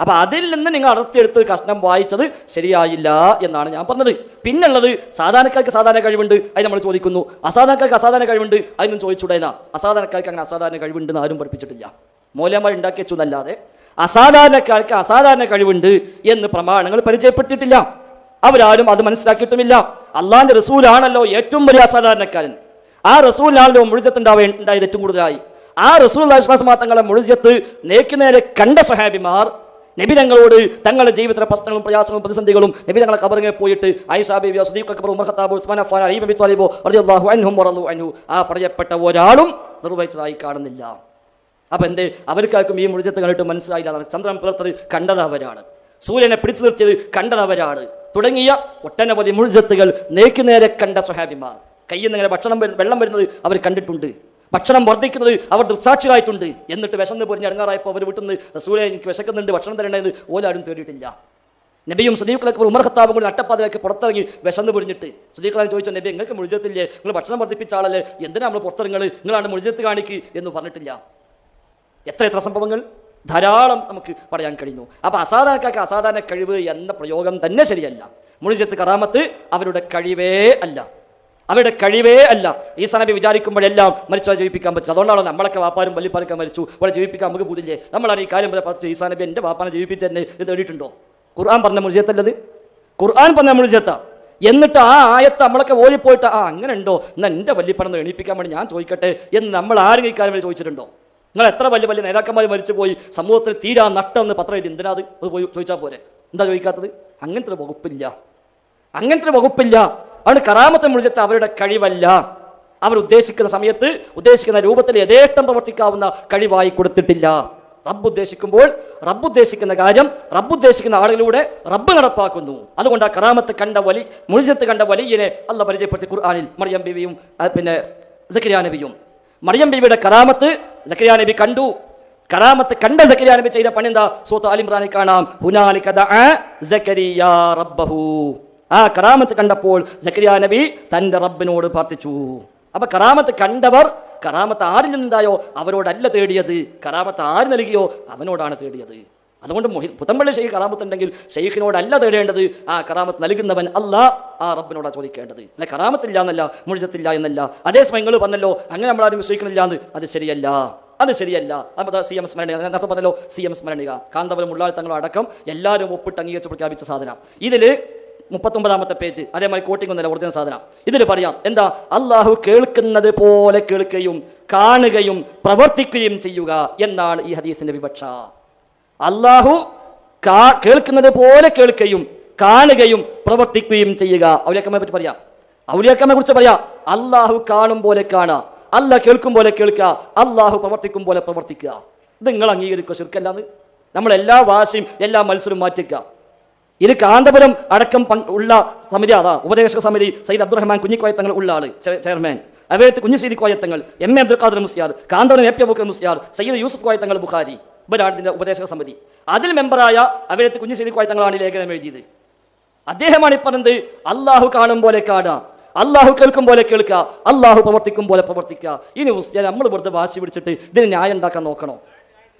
അപ്പൊ അതിൽ നിന്ന് നിങ്ങൾ അടർത്തിയെടുത്ത് കഷ്ണം വായിച്ചത് ശരിയായില്ല എന്നാണ് ഞാൻ പറഞ്ഞത്. പിന്നുള്ളത് സാധാരണക്കാർക്ക് സാധാരണ കഴിവുണ്ട് അത് നമ്മൾ ചോദിക്കുന്നു. അസാധാരണക്കാർക്ക് അസാധാരണ കഴിവുണ്ട് അതിനും ചോദിച്ചുടേന അസാധാരണക്കാർക്ക് അങ്ങനെ അസാധാരണ കഴിവുണ്ടെന്ന് ആരും പഠിപ്പിച്ചിട്ടില്ല. മൂലമാർ ഉണ്ടാക്കി എന്നല്ലാതെ അസാധാരണക്കാർക്ക് അസാധാരണ കഴിവുണ്ട് എന്ന് പ്രമാണങ്ങൾ പരിചയപ്പെടുത്തിയിട്ടില്ല. അവരാരും അത് മനസ്സിലാക്കിയിട്ടുമില്ല. അള്ളാഹിന്റെ റസൂലാണല്ലോ ഏറ്റവും വലിയ അസാധാരണക്കാരൻ. ആ റസൂലാണല്ലോ മുഴുജത്തുണ്ടാവേ ഉണ്ടായത് ഏറ്റവും കൂടുതലായി. ആ റസൂൽ തങ്ങളെ മുഴുജത്ത് നേക്കുനേരെ കണ്ട സഹാബിമാർ നബിതങ്ങളോട് തങ്ങളുടെ ജീവിതത്തിലെ പ്രശ്നങ്ങളും പ്രയാസങ്ങളും പ്രതിസന്ധികളും നബിതങ്ങളെ കബറിങ്ങെ പോയിട്ട് അക്ബർ ഉമർ ഉസ്മാൻ റളിയല്ലാഹു അൻഹും അൻഹു. ആ പറയപ്പെട്ട ഒരാളും നിർവഹിച്ചതായി കാണുന്നില്ല. അപ്പം എന്റെ അവർക്കാർക്കും ഈ മുഴുജത്ത് കണ്ടിട്ട് മനസ്സിലായില്ല. ചന്ദ്രൻ പുലർത്തത് കണ്ടത് അവരാണ്. സൂര്യനെ പിടിച്ചു നിർത്തിയത് കണ്ടത് അവരാണ്. തുടങ്ങിയ ഒട്ടനവധി മുഴുജത്തുകൾ നേക്കുനേരെ കണ്ട സ്വഹാബിമാർ. കയ്യിൽ നിന്ന് ഇങ്ങനെ ഭക്ഷണം വെള്ളം വരുന്നത് അവർ കണ്ടിട്ടുണ്ട്. ഭക്ഷണം വർദ്ധിക്കുന്നത് അവർ ദൃസാക്ഷികളായിട്ടുണ്ട് എന്നിട്ട് വിശന്ന് പൊരിഞ്ഞ് ഇറങ്ങാറായപ്പോൾ അവർ വീട്ടിൽ നിന്ന് സൂര്യ എനിക്ക് വിശക്കുന്നുണ്ട് ഭക്ഷണം തരേണ്ടത് ഓലാരും തേടിയിട്ടില്ല. നബിയും സുദീഖ്ലൊക്കെ ഉമർ ഖത്താബും കൂടി അട്ടപ്പാതിലേക്ക് പുറത്തിറങ്ങി വിശന്ന് പൊരിഞ്ഞിട്ട് സുദീഖലാൻ ചോദിച്ചു നബി നിങ്ങൾക്ക് മുഴുജത്തില്ലേ? നിങ്ങൾ ഭക്ഷണം വർദ്ധിപ്പിച്ച ആളല്ലേ? എന്തിനാ നമ്മൾ പുറത്തിറങ്ങൾ നിങ്ങളാണ് മുഴുജത്ത് കാണിക്ക് എന്ന് പറഞ്ഞിട്ടില്ല. എത്ര എത്ര സംഭവങ്ങൾ ധാരാളം നമുക്ക് പറയാൻ കഴിഞ്ഞു അപ്പോൾ അസാധാരണക്കാർക്ക് അസാധാരണ കഴിവ് എന്ന പ്രയോഗം തന്നെ ശരിയല്ല. മുഴുജത്ത് കറാമത്ത് അവരുടെ കഴിവേ അല്ല. അവരുടെ കഴിവേ അല്ല. ഈ സമയം വിചാരിക്കുമ്പോഴെല്ലാം മരിച്ചാൽ ജീവിപ്പിക്കാൻ പറ്റും അതുകൊണ്ടാണ് നമ്മളൊക്കെ വാപ്പാരും വല്ലിപ്പാരൊക്കെ മരിച്ചു. ഇവിടെ ജീവിപ്പിക്കാൻ നമുക്ക് ബുദ്ധില്ലേ നമ്മളാണ് ഈ കാര്യം പറഞ്ഞു ഈ സാനബി എന്റെ വാപ്പാനെ ജീവിപ്പിച്ചെന്നെ ഇത് നേടിയിട്ടുണ്ടോ ഖുർആൻ പറഞ്ഞ മുഴുജത്തല്ലത് ഖുർആൻ പറഞ്ഞ മുഴുജത്ത എന്നിട്ട് ആ ആയത്ത് നമ്മളൊക്കെ ഓടിപ്പോയിട്ട് ആ അങ്ങനെ ഉണ്ടോ എന്നാൽ എന്റെ വല്ലിപ്പണം എണീപ്പിക്കാൻ വേണ്ടി ഞാൻ ചോദിക്കട്ടെ? എന്ന് നമ്മൾ ആരും ഈ കാര്യം ചോദിച്ചിട്ടുണ്ടോ? നിങ്ങൾ എത്ര വലിയ വലിയ നേതാക്കന്മാർ മരിച്ചുപോയി സമൂഹത്തിൽ തീരാ നട്ടം എന്ന് പത്രം എഴുതി എന്തിനാ അത്? പോയി ചോദിച്ചാൽ പോരെ. എന്താ ചോദിക്കാത്തത്? അങ്ങനത്തെ ഒരു വകുപ്പില്ല. അങ്ങനത്തെ ഒരു വകുപ്പില്ല. ആണ് കറാമത്തെ മുഴിച്ചത്ത് അവരുടെ കഴിവല്ല. അവർ ഉദ്ദേശിക്കുന്ന സമയത്ത് ഉദ്ദേശിക്കുന്ന രൂപത്തിൽ യഥേഷ്ടം പ്രവർത്തിക്കാവുന്ന കഴിവായി കൊടുത്തിട്ടില്ല. റബ്ബ് ഉദ്ദേശിക്കുമ്പോൾ റബ്ബ് ഉദ്ദേശിക്കുന്ന കാര്യം റബ്ബ് ഉദ്ദേശിക്കുന്ന ആളുകളിലൂടെ റബ്ബ് നടപ്പാക്കുന്നു. അതുകൊണ്ട് ആ കറാമത്ത് കണ്ട വലി മുഴിച്ചത്ത് കണ്ട വലിയനെ അല്ല പരിചയപ്പെടുത്തി ഖുർആാനിൽ മറിയം ബിവിയും പിന്നെ സക്കരിയ നബിയും. മറിയം ബിവിയുടെ കറാമത്ത് സക്കരിയ നബി കണ്ടു. കറാമത്ത് കണ്ട സക്കരിയ നബി ചെയ്ത പണി എന്താ സൂത്ത് അലിമ്രാനിൽ കാണാം. റബ്ബഹു. ആ കറാമത്ത് കണ്ടപ്പോൾ സക്കരിയ നബി തന്റെ റബ്ബിനോട് പ്രാർത്ഥിച്ചു. അപ്പൊ കറാമത്ത് കണ്ടവർ കറാമത്ത് ആരിൽ നിന്നുണ്ടായോ? അവരോടല്ല തേടിയത്. കറാമത്ത് ആര് നൽകിയോ? അവനോടാണ് തേടിയത്. അതുകൊണ്ട് പുത്തമ്പള്ളി ഷെയ്ഖ് കറാമത്ത് ഉണ്ടെങ്കിൽ ഷെയ്ഖിനോടല്ല തേടേണ്ടത്. ആ കറാമത്ത് നൽകുന്നവൻ അല്ല ആ റബ്ബിനോടാണ് ചോദിക്കേണ്ടത്. അല്ല കറാമത്തില്ല എന്നല്ല മുഴുജത്തില്ല എന്നല്ല. അതേസമയം നിങ്ങൾ പറഞ്ഞല്ലോ അങ്ങനെ നമ്മളാരും വിശ്വസിക്കുന്നില്ല എന്ന് അത് ശരിയല്ല. അത് ശരിയല്ല. അത് സി എം സ്മരണിക നേരത്തെ പറഞ്ഞല്ലോ സി എം സ്മരണിക കാന്തപുരം അടക്കം എല്ലാവരും ഒപ്പിട്ട് അംഗീകരിച്ച് പ്രഖ്യാപിച്ച സാധനം. ഇതിൽ മുപ്പത്തൊമ്പതാമത്തെ പേജ് അതേമാതിരി കോട്ടിംഗ് ഒന്നല്ല ഒറിജിനൽ സാധനം. ഇതിൽ പറയാം എന്താ? അള്ളാഹു കേൾക്കുന്നത് പോലെ കേൾക്കുകയും കാണുകയും പ്രവർത്തിക്കുകയും ചെയ്യുക എന്നാണ് ഈ ഹദീസിന്റെ വിവക്ഷ. അള്ളാഹു കേൾക്കുന്നത് പോലെ കേൾക്കുകയും കാണുകയും പ്രവർത്തിക്കുകയും ചെയ്യുക. ഔലിയാക്കമ്മയെ പറ്റി പറയാം. ഔലിയാക്കമ്മയെ കുറിച്ച് പറയാം അള്ളാഹു കാണും പോലെ കാണുക അല്ല കേൾക്കും പോലെ കേൾക്കുക അള്ളാഹു പ്രവർത്തിക്കും പോലെ പ്രവർത്തിക്കുക ഇത് നിങ്ങൾ അംഗീകരിക്കുക ശുർക്കല്ലാന്ന്. നമ്മളെല്ലാ വാശിയും എല്ലാ മത്സരവും മാറ്റിക്കുക ഇത് കാന്തപുരം അടക്കം ഉള്ള സമിതി അതാ ഉപദേശക സമിതി സയ്യിദ് അബ്ദുറഹ്മാൻ കുഞ്ഞിക്കോയത്തങ്ങൾ ഉള്ള ആൾ chairman. അവരത്ത് Kunhasseri Koyathangal M A Abdul Khader Musliyar Kanthapuram A P Abubakar Musliyar Sayyid Yusuf Koyathangal Bukhari ഇവരാണ് ഉപദേശക സമിതി. അതിൽ മെമ്പറായ അവരത്ത് കുഞ്ഞശ്ശേരി കോയത്തങ്ങളാണ് ലേഖനം എഴുതിയത്. അദ്ദേഹമാണ് ഈ പറഞ്ഞത് അള്ളാഹു കാണും പോലെ കാണുക അള്ളാഹു കേൾക്കും പോലെ കേൾക്കുക അള്ളാഹു പ്രവർത്തിക്കും പോലെ പ്രവർത്തിക്കുക ഇനി മുസ്ലിം നമ്മൾ വെറുതെ വാശി പിടിച്ചിട്ട് ഇതിന് ന്യായം ഉണ്ടാക്കാൻ നോക്കണോ?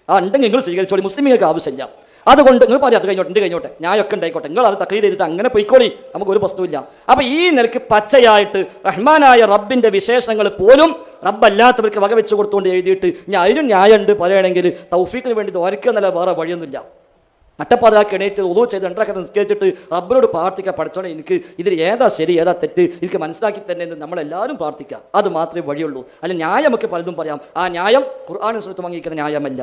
ആ ഉണ്ടെങ്കിൽ നിങ്ങൾ സ്വീകരിച്ചോളി. മുസ്ലിമിങ്ങൾക്ക് ആവശ്യമില്ല. അതുകൊണ്ട് നിങ്ങൾ പറയാം അത് കഴിഞ്ഞോട്ടെ ഉണ്ട് കഴിഞ്ഞോട്ടെ ഞാനൊക്കെ ഉണ്ടായിക്കോട്ടെ. നിങ്ങൾ അത് തക്കീത് ചെയ്തിട്ട് അങ്ങനെ പോയിക്കോളി നമുക്ക് ഒരു പ്രശ്നമില്ല അപ്പോൾ ഈ നിലയ്ക്ക് പച്ചയായിട്ട് റഹ്മാനായ റബ്ബിന്റെ വിശേഷങ്ങൾ പോലും റബ്ബല്ലാത്തവർക്ക് വക വെച്ച് കൊടുത്തുകൊണ്ട് എഴുതിയിട്ട് ഞാൻ അതിനും ന്യായമുണ്ട് പറയുകയാണെങ്കിൽ തൗഫീഖിന് വേണ്ടി ഓരക്കുക എന്നല്ല വേറെ വഴിയൊന്നുമില്ല. മറ്റപ്പാതാക്കി എണീറ്റ് ഒതു ചെയ്ത് രണ്ടരക്കെ നിസ്കരിച്ചിട്ട് റബ്ബിനോട് പ്രാർത്ഥിക്കുക പഠിച്ചോണേ എനിക്ക് ഇതിൽ ഏതാ ശരി ഏതാ തെറ്റ് എനിക്ക് മനസ്സിലാക്കി തന്നെ എന്ന് നമ്മളെല്ലാവരും പ്രാർത്ഥിക്കുക. അത് മാത്രമേ വഴിയുള്ളൂ. അല്ല ന്യായമൊക്കെ പലതും പറയാം. ആ ന്യായം ഖുർആാനും സുഹൃത്തും അംഗീകരിക്കുന്ന ന്യായമല്ല.